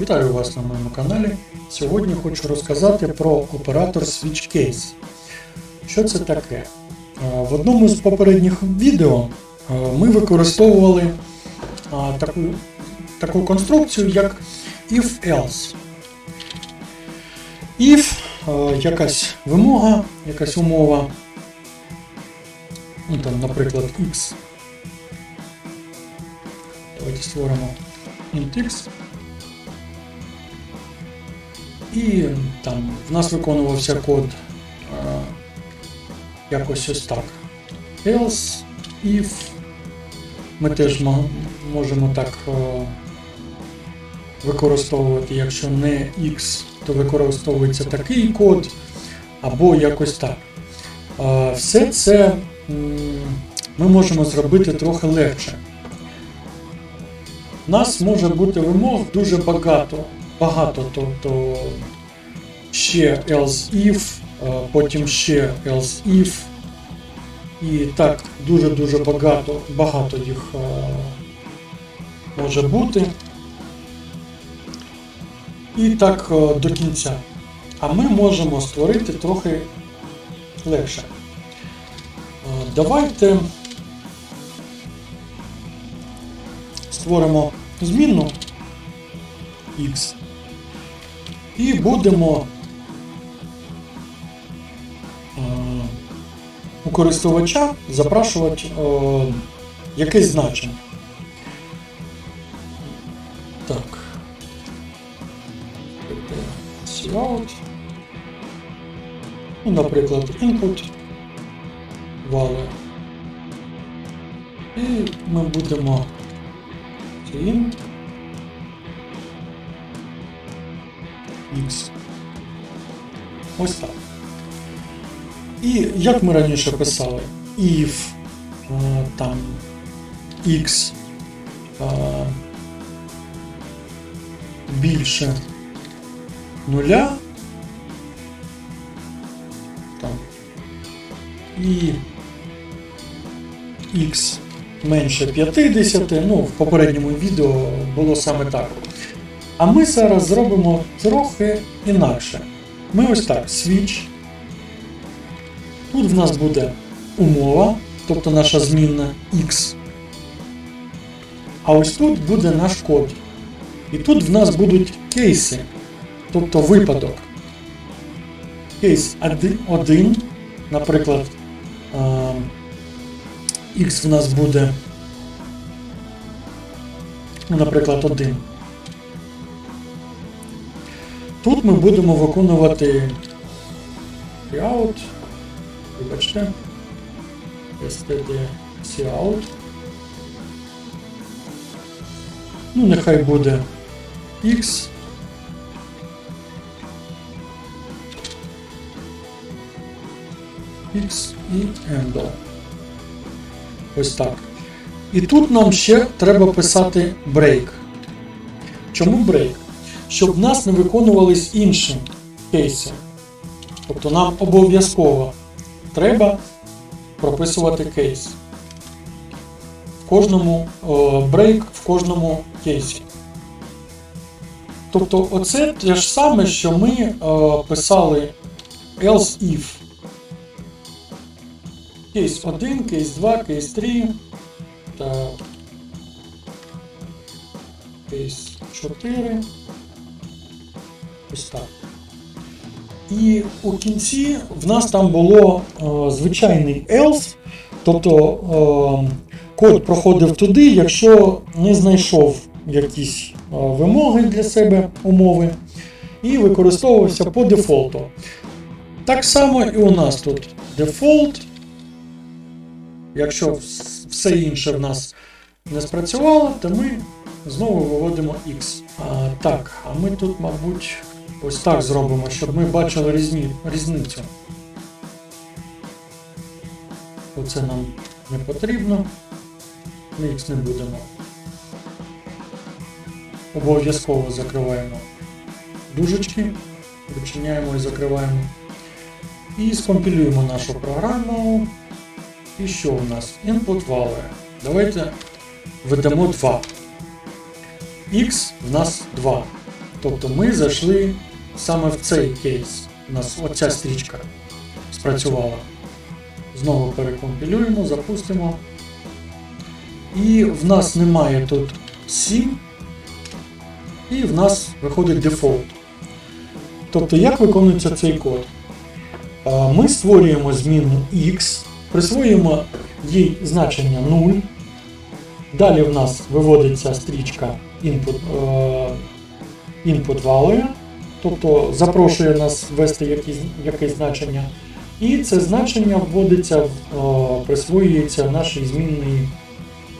Вітаю вас на моєму каналі. Сьогодні хочу розказати про оператор Switch Case. Що це таке? Е, В одному з попередніх відео е, ми використовували е, таку, таку конструкцію, як if-else. If якась вимога, якась умова, ну, там, наприклад, x. Давайте створимо int x. І там в нас виконувався код е, якось ось так. Else, if. Ми теж можемо так е, використовувати, якщо не X, то використовується такий код, або якось так. Е, все це ми можемо зробити трохи легше. У нас може бути вимог дуже багато. Багато, тобто ще else if, е, потім ще else if. І так дуже-дуже багато, багато їх е, може бути. І так е, до кінця. А ми можемо створити трохи легше. Давайте створимо змінну x. І будемо у користувача запрашувати е, якесь значення. Так. Cout. Ну, наприклад, input value. І ми будемо clean x. Ось так. І як ми раніше писали, if е, там x е, більше нуля. Там, і x менше 50, ну, в попередньому відео було саме так. А ми зараз зробимо трохи інакше. Ми ось так, switch. Тут в нас буде умова, тобто наша змінна x. А ось тут буде наш код. І тут в нас будуть кейси, тобто випадок. Кейс 1, наприклад, x в нас буде, наприклад, 1. Тут ми будемо виконувати out, вибачте, std cout. Ну, нехай буде x. X і handle. Ось так. І тут нам ще треба писати break. Чому break? Щоб в нас не виконувались інші кейси. Тобто нам обов'язково треба прописувати кейс. В кожному брейк в кожному кейсі. Тобто, оце те ж саме, що ми е, писали else if. Кейс 1, кейс 2, кейс 3 та кейс 4. Ось так. І у кінці в нас там було е, звичайний else, тобто е, код проходив туди, якщо не знайшов якісь е, вимоги для себе умови, і використовувався по дефолту. Так само і у нас тут дефолт. Якщо все інше в нас не спрацювало, то ми знову виводимо X. А, так, а ми тут, мабуть, ось так зробимо, щоб ми бачили різні, різницю. Оце нам не потрібно. Ми X не будемо. Обов'язково закриваємо дужечки, відчиняємо і закриваємо. І скомпілюємо нашу програму. І що у нас? Input value. Давайте введемо 2. X в нас 2. Тобто ми зайшли саме в цей кейс. У нас оця стрічка спрацювала. Знову перекомпілюємо, запустимо. І в нас немає тут 7. І в нас виходить дефолт. Тобто, як виконується цей код? Ми створюємо зміну x, присвоюємо їй значення 0. Далі в нас виводиться стрічка input, е, input value, тобто запрошує нас ввести якісь, якесь значення. І це значення вводиться, е, присвоюється нашій змінній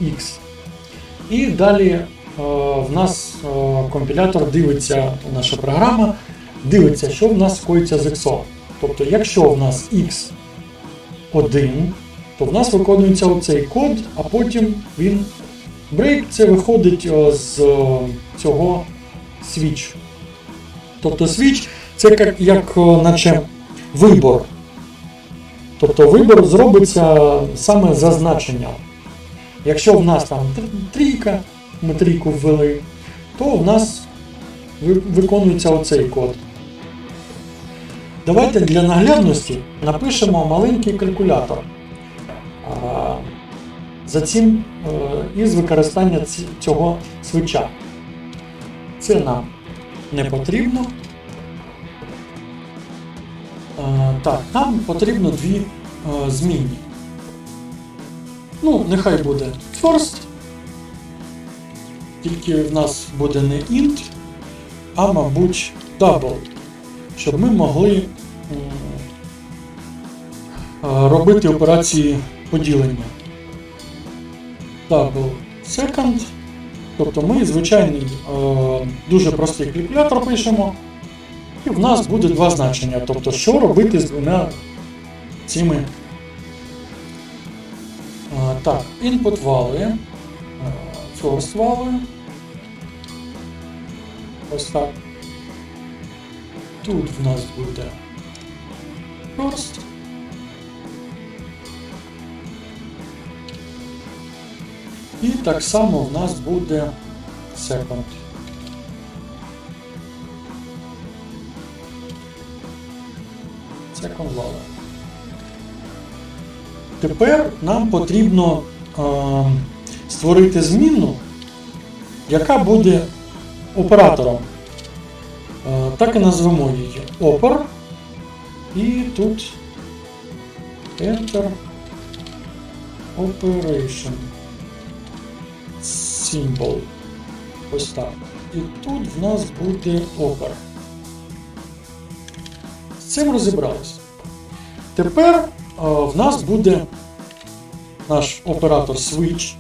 x. І далі е, в нас е, компілятор дивиться, наша програма дивиться, що в нас коїться з x. Тобто, якщо в нас x 1, то в нас виконується оцей код, а потім він брейк це виходить з цього switch. Тобто switch це як, як е, наче вибор. Тобто вибор зробиться саме за значенням. Якщо в нас там трійка, ми трійку ввели, то в нас виконується оцей код. Давайте для наглядності напишемо маленький калькулятор. За цим е, із використання цього свича. Це нам не потрібно. Е, Так, нам потрібно дві е, змінні. Ну, нехай буде first. Тільки в нас буде не int, а мабуть double. Щоб ми могли е, робити операції поділення. Double second. Тобто ми звичайний е, дуже простий калькулятор пишемо. І в нас буде два значення. Тобто, що робити з двома цими. Так, input value, е, first value. Ось так. Тут в нас буде first. І так само в нас буде second. Second value. Тепер нам потрібно е, створити змінну, яка буде оператором. Е, так і назвемо її Opер. І тут Enter Operation Symbol. Ось так. І тут в нас буде Opera. З цим розібралися. Тепер е, в нас буде наш оператор Switch.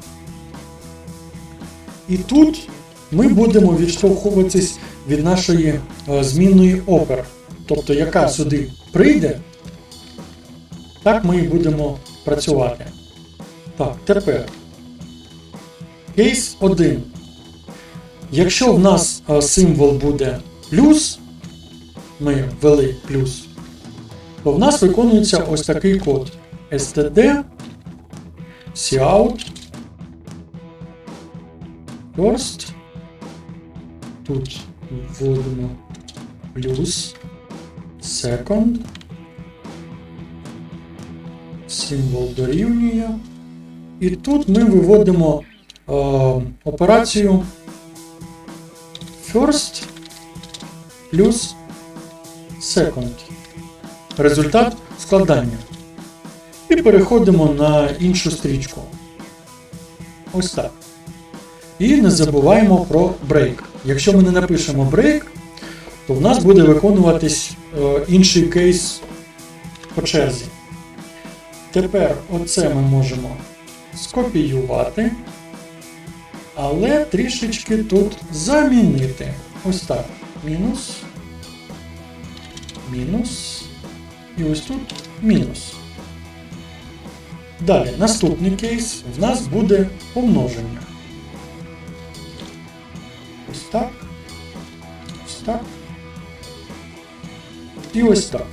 І тут ми будемо відштовхуватись від нашої е, змінної опер. Тобто, яка сюди прийде, так ми і будемо працювати. Так, тепер. Кейс 1. Якщо в нас е, символ буде плюс, ми ввели плюс, то в нас виконується ось такий код std cout first. Тут вводимо плюс second. Символ дорівнює. І тут ми виводимо операцію first плюс second. Результат складання. І переходимо на іншу стрічку. Ось так. І не забуваємо про break. Якщо ми не напишемо break, то в нас буде виконуватись е, інший кейс по черзі. Тепер оце ми можемо скопіювати, але трішечки тут замінити. Ось так. Мінус. Мінус. І ось тут мінус. Далі, наступний кейс в нас буде помноження. Ось так. Ось так. І ось так.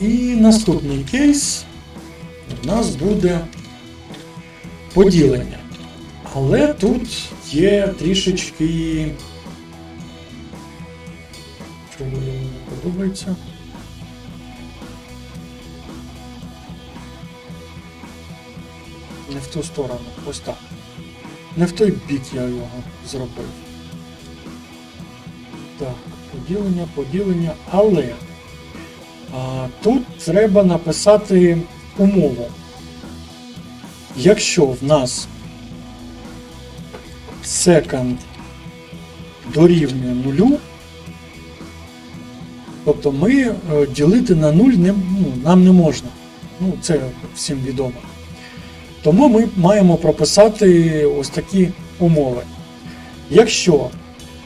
І наступний кейс в нас буде поділення. Але тут є трішечки. Що мені не подобається. Не в ту сторону. Ось так. Не в той бік я його зробив. Так, поділення, поділення, але а, тут треба написати умову. Якщо в нас second дорівнює нулю, тобто ми е, ділити на нуль не, ну, нам не можна. Ну, це всім відомо. Тому ми маємо прописати ось такі умови. Якщо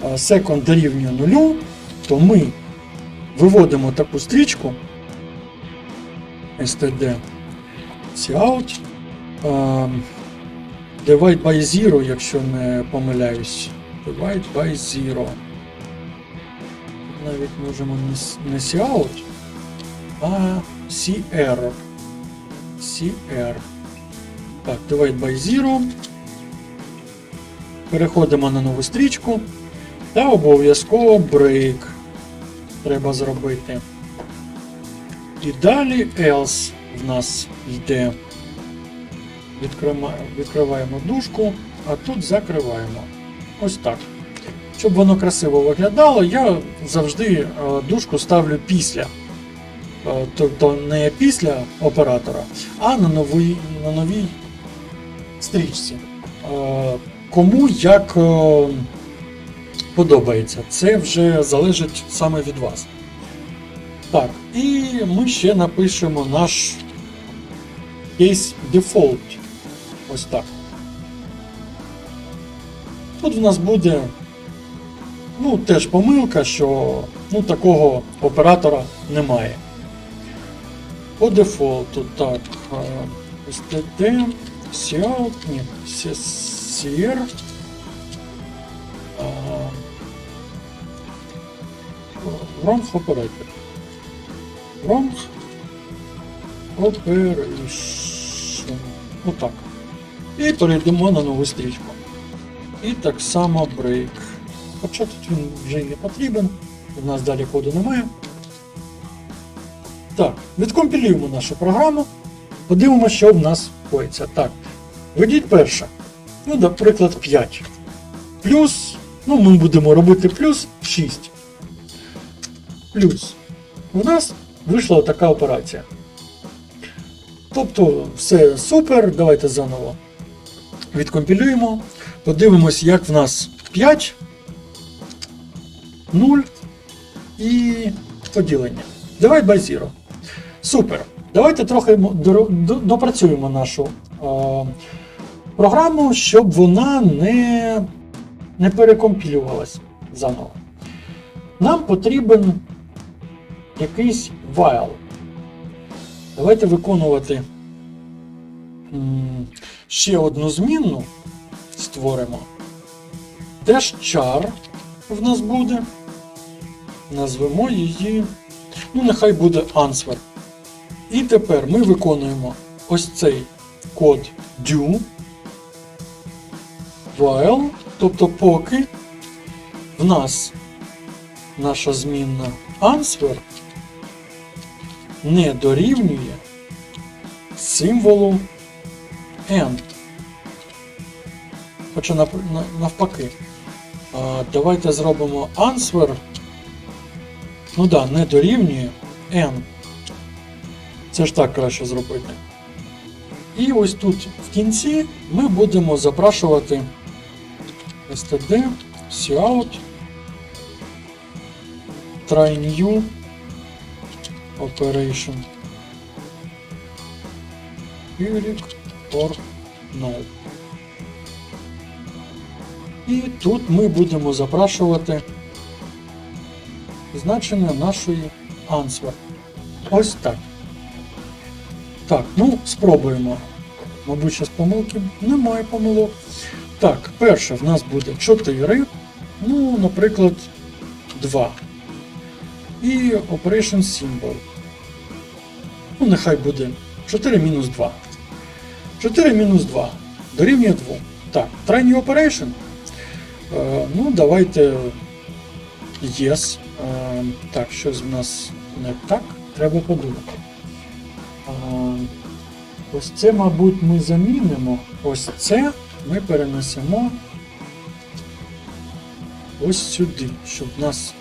е, second дорівнює нулю, то ми виводимо таку стрічку std cout divide by 0, якщо не помиляюсь. Divide by 0. Навіть можемо не, cout, а cr. cr. Так, divide by 0. Переходимо на нову стрічку. Та обов'язково break треба зробити. І далі else в нас йде. Відкриваємо, дужку, а тут закриваємо. Ось так. Щоб воно красиво виглядало, я завжди е, дужку ставлю після. Е, Тобто не після оператора, а на новій, на новій стрічці. Е, Кому як подобається, це вже залежить саме від вас. Так, і ми ще напишемо наш case default. Ось так. Тут в нас буде ну, теж помилка, що ну, такого оператора немає. По дефолту, так. е, STD, CL, ні, CR. Wrong operator. Wrong operation. Отак. І перейдемо на нову стрічку. І так само break. Хоча тут він вже не потрібен, у нас далі коду немає. Так, відкомпілюємо нашу програму. Подивимося, що в нас коїться. Так, введіть перше. Ну, наприклад, 5. Плюс, ну, ми будемо робити плюс 6. Плюс. У нас вийшла така операція. Тобто, все супер, давайте заново відкомпілюємо. Подивимось, як в нас 5, 0 і поділення. Divide by 0. Супер. Давайте трохи допрацюємо нашу е, програму, щоб вона не, не перекомпілювалась заново. Нам потрібен якийсь while. Давайте виконувати ще одну змінну створимо. Теж char в нас буде. Назвемо її. Ну, нехай буде answer. І тепер ми виконуємо ось цей код do. While, тобто поки в нас наша змінна answer не дорівнює символу end. Хоча навпаки. Давайте зробимо answer. Ну да, не дорівнює n. Це ж так краще зробити. І ось тут в кінці ми будемо запрашувати std, cout, try new operation. Period or no. І тут ми будемо запрашувати значення нашої answer. Ось так. Так, ну спробуємо. Мабуть, зараз помилки. Немає помилок. Так, перше в нас буде 4. Ну, наприклад, 2. І Operation Symbol. Ну, нехай буде 4 мінус 2. 4 мінус 2 дорівнює 2. Так, new operation. Е, ну, давайте Yes. Е, так, щось в нас не так. Треба подумати. Е, ось це, мабуть, ми замінимо. Ось це ми перенесемо ось сюди, щоб в нас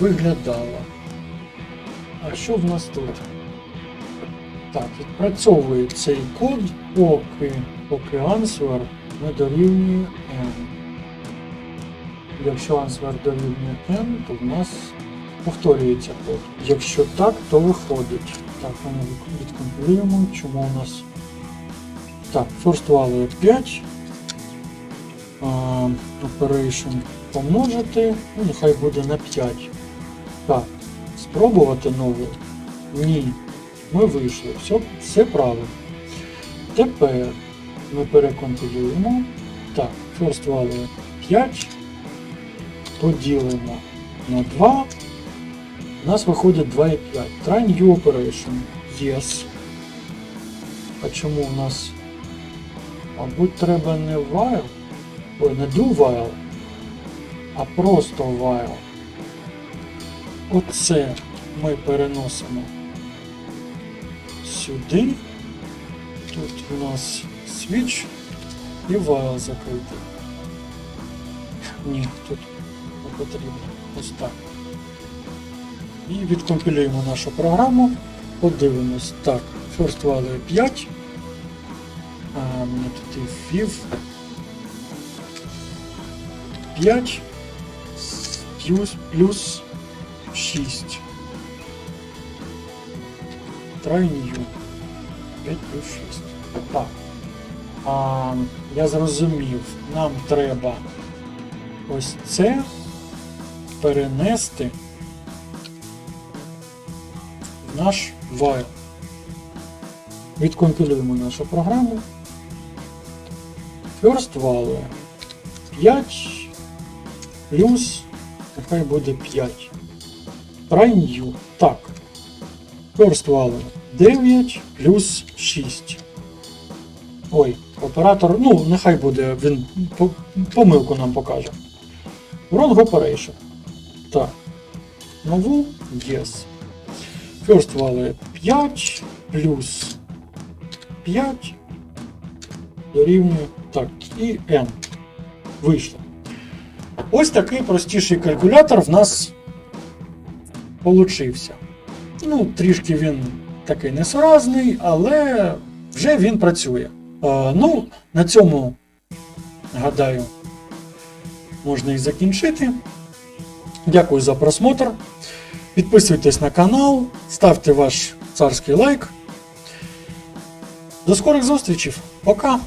виглядало. А що в нас тут? Так, відпрацьовує цей код, поки, поки answer не дорівнює n. Якщо answer дорівнює n, то в нас повторюється код. Якщо так, то виходить. Так, ми від- відкомпілюємо, чому у нас. Так, first value 5. А, operation помножити, ну, нехай буде на 5. Так, спробувати нове? Ні. Ми вийшли. Все, все правильно. Тепер ми перекомпілюємо. Так, first value 5. Поділимо на 2. У нас виходить 2,5. Try new operation. Yes. А чому у нас? Мабуть, треба не while. Ой, не do while, а просто while. Оце ми переносимо сюди. Тут у нас switch і while закритий. Ні, тут не потрібно. Ось так. І відкомпілюємо нашу програму. Подивимось. Так, first value 5. А, мені тут і fif. 5 плюс, плюс 6. New. 5 плюс 6. Так. А, я зрозумів, нам треба ось це перенести в наш while. Відкомпілюємо нашу програму. First value 5 плюс, нехай буде 5. Try new. Так. First value 9 плюс 6. Ой, оператор, ну, нехай буде, він помилку нам покаже. Wrong operation. Так. Нову yes. First value 5 плюс 5 дорівнює. Так, і n. Вийшло. Ось такий простіший калькулятор в нас получився. Ну, трішки він такий несуразний, але вже він працює. Е, ну, на цьому, гадаю, можна і закінчити. Дякую за просмотр. Підписуйтесь на канал, ставте ваш царський лайк. До скорих зустрічей. Пока!